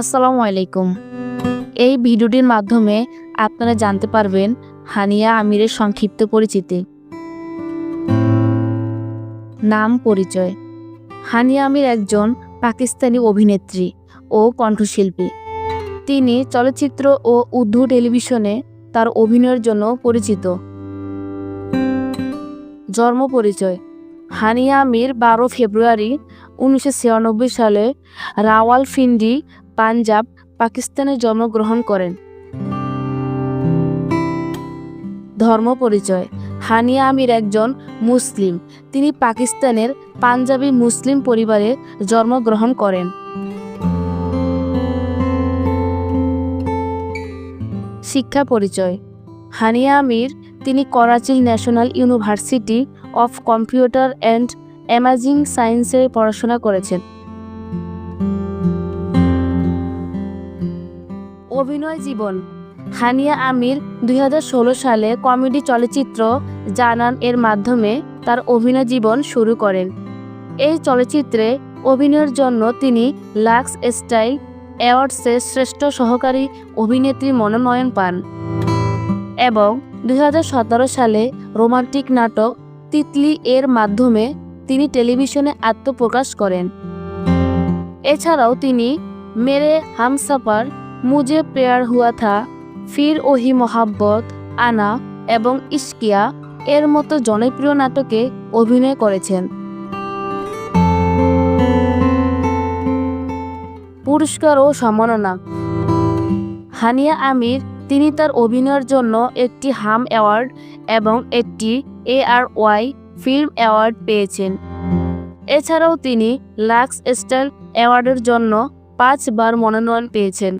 আসসালামু আলাইকুম। এই ভিডিওটির মাধ্যমে আপনারা জানতে পারবেন হানিয়া আমিরের সংক্ষিপ্ত পরিচিতি। নাম পরিচয়। হানিয়া আমির একজন পাকিস্তানি অভিনেত্রী ও কণ্ঠশিল্পী। তিনি চলচ্চিত্র ও উর্দু টেলিভিশনে তার অভিনয়ের জন্য পরিচিত। জন্ম পরিচয়। হানিয়া আমির বারো ফেব্রুয়ারি উনিশশো ছিয়ানব্বই সালে রাওয়ালফিন্ডি পাঞ্জাব পাকিস্তানে জন্মগ্রহণ করেন। ধর্ম পরিচয়। হানিয়া আমির একজন মুসলিম। তিনি পাকিস্তানের পাঞ্জাবি মুসলিম পরিবারে জন্মগ্রহণ করেন। শিক্ষা পরিচয়। হানিয়া আমির তিনি করাচির national university of computer and emerging সায়েন্সে পড়াশোনা করেছেন। অভিনয় জীবন। হানিয়া আমির দুই হাজার ষোলো সালে কমেডি চলচ্চিত্র জানান এর মাধ্যমে তার অভিনয় জীবন শুরু করেন। এই চলচ্চিত্রে অভিনয়ের জন্য তিনি লাক্স স্টাইল অ্যাওয়ার্ডসে শ্রেষ্ঠ সহকারী অভিনেত্রী মনোনয়ন পান। এবং দুই হাজার সতেরো সালে রোমান্টিক নাটক তিতলি এর মাধ্যমে তিনি টেলিভিশনে আত্মপ্রকাশ করেন। এছাড়াও তিনি মেরে হামসাপার মুজে প্রেয়ার হুয়া থা, ফির ওহি মোহাব্বত, আনা এবং ইশকিয়া এর মতো জনপ্রিয় নাটকে অভিনয় করেছেন। পুরস্কার ও সম্মাননা। হানিয়া আমির, তিনি তার অভিনয়ের জন্য একটি হাম অ্যাওয়ার্ড এবং একটি A R Y film award পেয়েছেন। এছাড়াও তিনি লাক্স স্টাইল অ্যাওয়ার্ডের জন্য পাঁচবার মনোনয়ন পেয়েছেন।